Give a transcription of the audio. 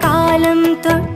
കാലം തൊട്ട്